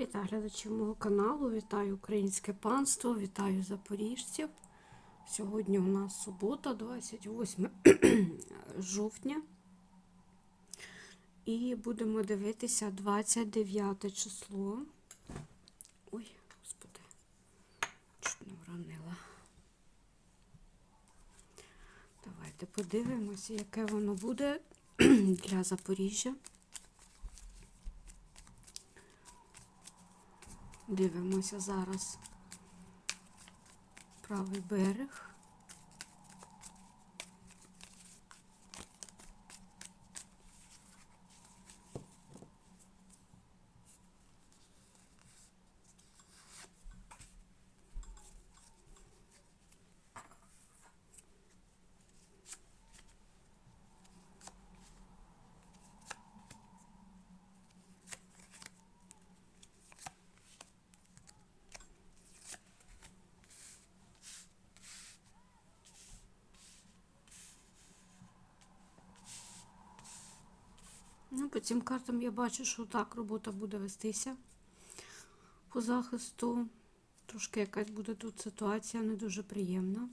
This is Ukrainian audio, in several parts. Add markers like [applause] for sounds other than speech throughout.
Вітаю глядачів мого каналу, вітаю українське панство, вітаю запоріжців. Сьогодні у нас субота, 28 [clears throat] жовтня. І будемо дивитися 29 число. Ой, господи, чуть не вранила. Давайте подивимося, яке воно буде [clears throat] для Запоріжжя. Дивимося зараз правий берег. Ну, по цим картам я бачу, що так робота буде вестися по захисту. Трошки якась буде тут ситуація не дуже приємна.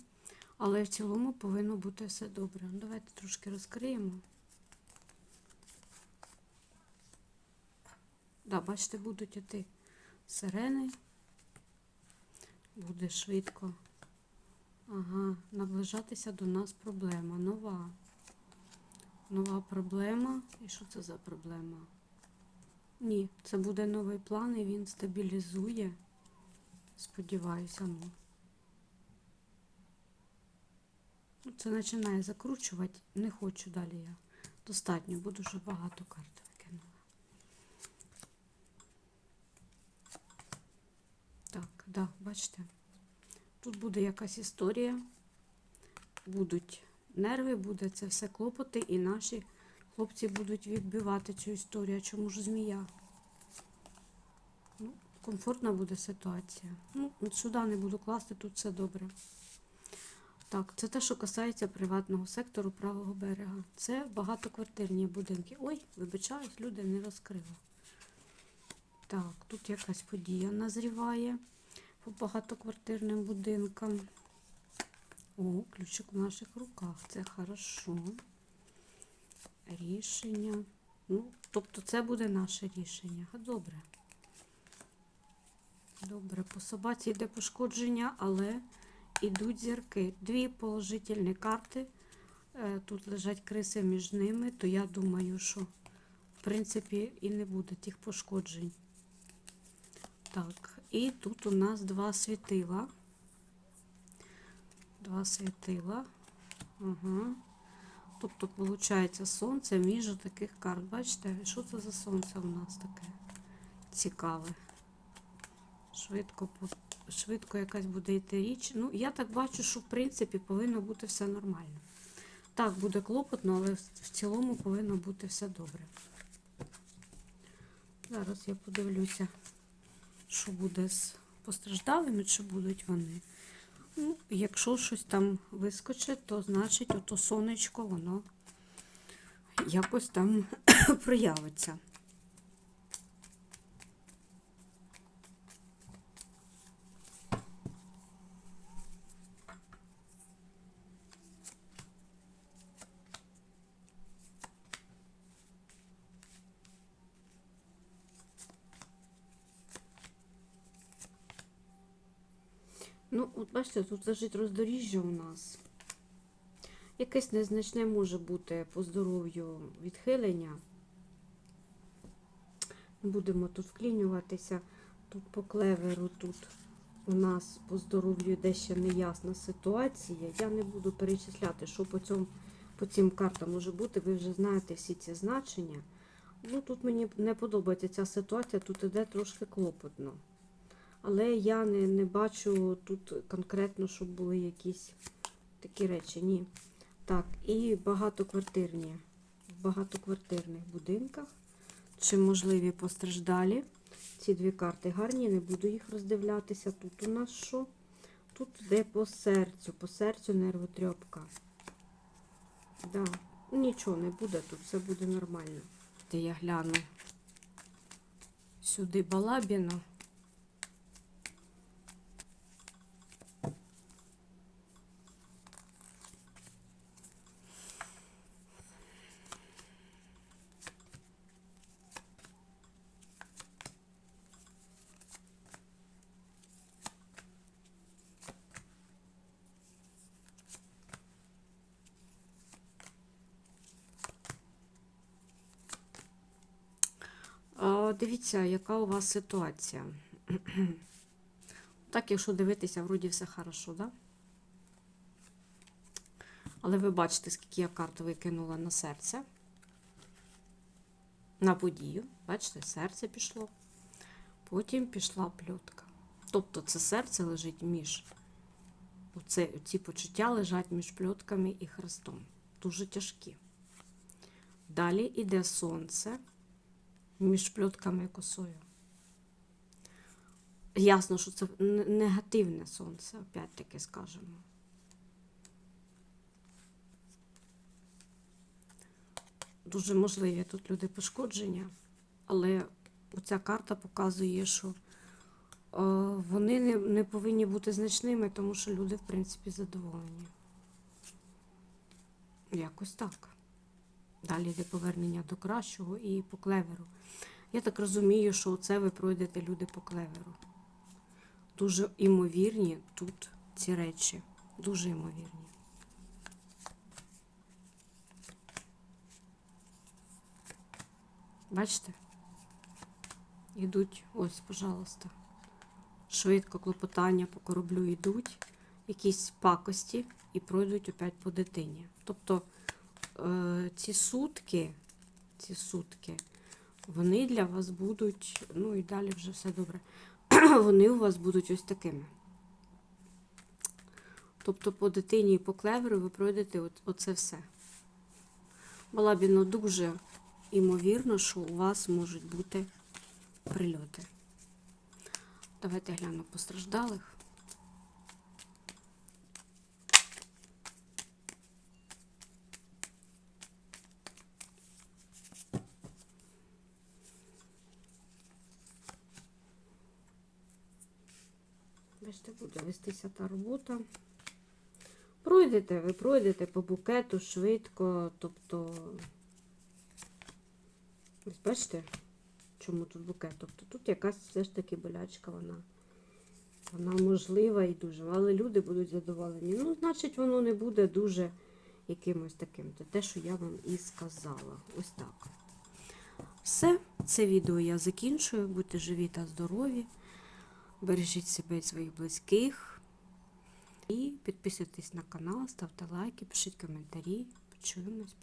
Але в цілому повинно бути все добре. Ну, Давайте трошки розкриємо. Да, бачите, будуть іти сирени. Буде швидко. Ага, наближатися до нас проблема. Нова. Нова проблема. І що це за проблема? Ні, це буде новий план і він стабілізує. Сподіваюся, ну. Ну, Це починає закручувати. Не хочу далі я. Достатньо, бо дуже багато карт викинула. Так, да, бачите. Тут буде якась історія. Будуть нерви, буде це все клопоти, і наші хлопці будуть відбивати цю історію. Чому ж змія? Ну, комфортна буде ситуація. Ну, сюди не буду класти, тут все добре. Так, це те, що касається приватного сектору правого берега. Це багатоквартирні будинки. Ой, вибачаюсь, люди не розкрила. Так, тут якась подія назріває по багатоквартирним будинкам. О, ключик в наших руках. Це хорошо. Рішення. Ну, тобто це буде наше рішення. Добре. Добре, по собаці йде пошкодження, але йдуть зірки. Дві положительні карти. Е, Тут лежать криси між ними, то я думаю, що в принципі і не буде тих пошкоджень. Так, і тут у нас два світила. Два світила. Ага. Тобто, виходить, сонце між таких карт. Бачите, що це за сонце у нас таке цікаве. Швидко, швидко якась буде йти річ. Ну, я так бачу, що в принципі повинно бути все нормально. Так, буде клопотно, але в цілому повинно бути все добре. Зараз я подивлюся, що буде з постраждалими, чи будуть вони. Якщо щось там вискочить, то значить ото сонечко, воно якось там [clears throat] проявиться. Ну, от бачите, тут лежить роздоріжжя у нас. Якесь незначне може бути по здоров'ю відхилення. Будемо тут вклінюватися. Тут по клеверу, тут у нас по здоров'ю йде ще неясна ситуація. Я не буду перечисляти, що по, цьому, по цим картам може бути. Ви вже знаєте всі ці значення. Ну, Тут мені не подобається ця ситуація, тут іде трошки клопотно. Але я не, не бачу тут конкретно, щоб були якісь такі речі. Ні. Так, і багатоквартирні, в багатоквартирних будинках. Чи можливі постраждалі? Ці дві карти гарні, не буду їх роздивлятися. Тут у нас що? Тут йде по серцю, по серцю нервотрьопка. Да. Нічого не буде, тут все буде нормально. Де я гляну сюди балабіна. Дивіться, яка у вас ситуація. [clears throat] Так, якщо дивитися, вроді все хорошо, да? Але ви бачите, скільки я карт викинула на серце. На подію. Бачите, серце пішло. Потім пішла пльотка. Тобто це серце лежить між. Оце, ці почуття лежать між пльотками і хрестом. Дуже тяжкі. Далі йде сонце між пльотками і косою. Ясно, що це негативне сонце, опять-таки скажемо. Дуже можливі тут люди пошкодження, але оця карта показує, що е, вони не, не повинні бути значними, тому що люди, в принципі, задоволені. Якось так. Далі йде повернення до кращого і по клеверу. Я так розумію, що це ви пройдете люди по клеверу. Дуже імовірні тут ці речі. Дуже імовірні. Бачите? Йдуть, ось, пожалуйста. Швидко клопотання по кораблю йдуть, якісь пакості і пройдуть опять по дитині. Тобто ці сутки, ці сутки, вони для вас будуть, ну і далі вже все добре. [clears throat] Вони у вас будуть ось такими. Тобто по дитині і по клеверу ви пройдете оце все. Балабіно дуже імовірно, що у вас можуть бути прильоти. Давайте гляну постраждалих. Бачите, буде вестися та робота. Пройдете, ви пройдете по букету швидко, тобто. Ось бачите, чому тут букет? Тобто тут якась все ж таки болячка, вона, вона можлива і дуже. Але люди будуть задоволені. Ну, значить, воно не буде дуже якимось таким. Це те, що я вам і сказала. Ось так. Все, це відео я закінчую. Будьте живі та здорові. Бережіть себе і своїх близьких. І підписуйтесь на канал, ставте лайки, пишіть коментарі. Почуємось.